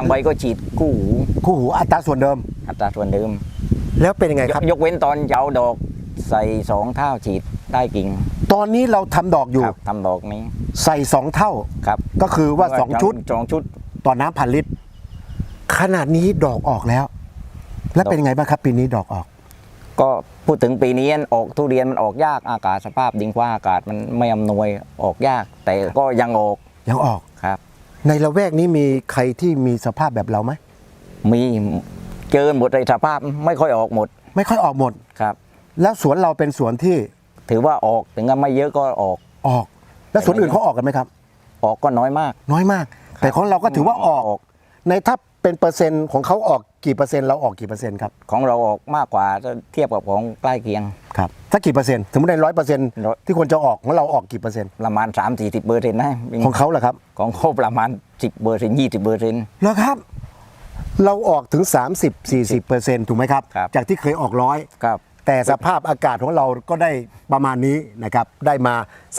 ทางใบก็ฉีดคู่หูคู่หูอัตราส่วนเดิม อัตราส่วนเดิม แล้วเป็นยังไงยครักบยกเว้นตอนจะเอาดอกใส่สองเท่าฉีดใต้กิ่งตอนนี้เราทำดอกอยู่ครับทำดอกนี้ใส่สองเท่า ครับก็คือว่าสองชุดสองชุด ต่อน้ำพันลิตร ขนาดนี้ดอกออกแล้ว แล้วเป็นยังไงบ้างครับ ปีนี้ดอกออก ก็พูดถึงปีนี้ออกทุเรียนมันออกยากอากาศสภาพดินฟ้าอากาศมันไม่อำนวยออกยาก แต่ก็ยังออกยังออก ครับ ในละแวกนี้มีใครที่มีสภาพแบบเราไหมมีเจอหมดเลยสภาพไม่ค่อยออกหมด ไม่ค่อยออกหมด ครับ แล้วสวนเราเป็นสวนที่ถือว่าออกถึงจะไม่เยอะก็ออกออก แล้วสวนอื่นเขาออกกันไหมครับ ออกก็น้อยมาก น้อยมาก แต่ของเราก็ถือว่าออก ในถ้าเป็นเปอร์เซ็นต์ของเขาออกกี่เปอร์เซ็นต์เราออกกี่เปอร์เซ็นต์ครับ ของเราออกมากกว่าถ้าเทียบกับของใกล้เคียงครับ สักกี่เปอร์เซ็นต์ สมมติในร้อยเปอร์เซ็นต์ร้อยที่ควรจะออกของเราออกกี่เปอร์เซ็นต์ ประมาณ 3 4 0เปอร์เซ็นต์นะของเขาเหรอครับ ของเขาประมาณ 10เปอร์เซ็นต์20เปอร์เซ็นต์เหรอครับ เราออกถึง 30 40เปอร์เซ็นต์ถูกไหมครับครับจากที่เคยออกร้อยครับแต่สภาพอากาศของเราก็ได้ประมาณนี้นะครับ ได้มา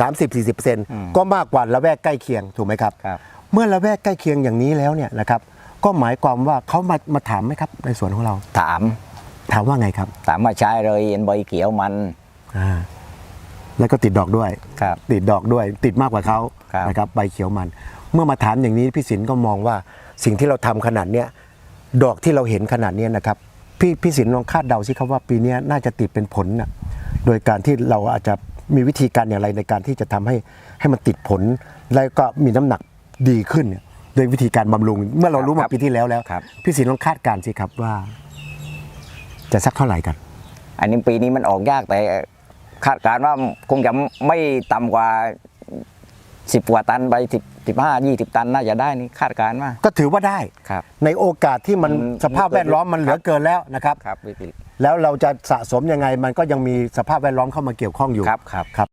30-40เปอร์เซ็นต์ก็มากกว่าละแวกใกล้เคียงถูกไหมครับครับ เมื่อละแวกใกล้เคียงอย่างนี้แล้วเนี่ยนะครับ ก็หมายความว่าเขามามาถามไหมครับในสวนของเรา ถาม ถามว่าไงครับ ถามว่าใช้เลยเห็นใบเขียวมัน อ่าแล้วก็ติดดอกด้วย ครับ ติดดอกด้วย ติดมากกว่าเขาครับ นะครับใบเขียวมัน เมื่อมาถามอย่างนี้พี่สินก็มองว่าสิ่งที่เราทำขนาดเนี้ยดอกที่เราเห็นขนาดเนี้ยนะครับ พี่พี่สินลองคาดเดาสิครับว่าปีเนี้ยน่าจะติดเป็นผลนะโดยการที่เราอาจจะมีวิธีการอย่างไรในการที่จะทำให้ให้มันติดผล แล้วก็มีน้ำหนักดีขึ้นเนี่ยโดยวิธีการบำรุง เมื่อเรารู้คมารับปีที่แล้วแล้วครับ พี่สินลองคาดการณ์สิครับว่า จะสักเท่าไหร่กัน อันนี้ปีนี้มันออกยากแต่ คาดการณ์ว่าคงจะไม่ต่ำกว่า 10กว่าตันไป10 15 20 ตันน่าจะได้นี่คาดการณ์ว่า ก็ถือว่าได้ ครับ ในโอกาสที่มันมันสภาพแวดล้อมมันเหลือเกินแล้วนะครับ ครับวิกฤตแล้วเราจะสะสมยังไงมันก็ยังมีสภาพแวดล้อมเข้ามาเกี่ยวข้องอยู่ ครับครับครับ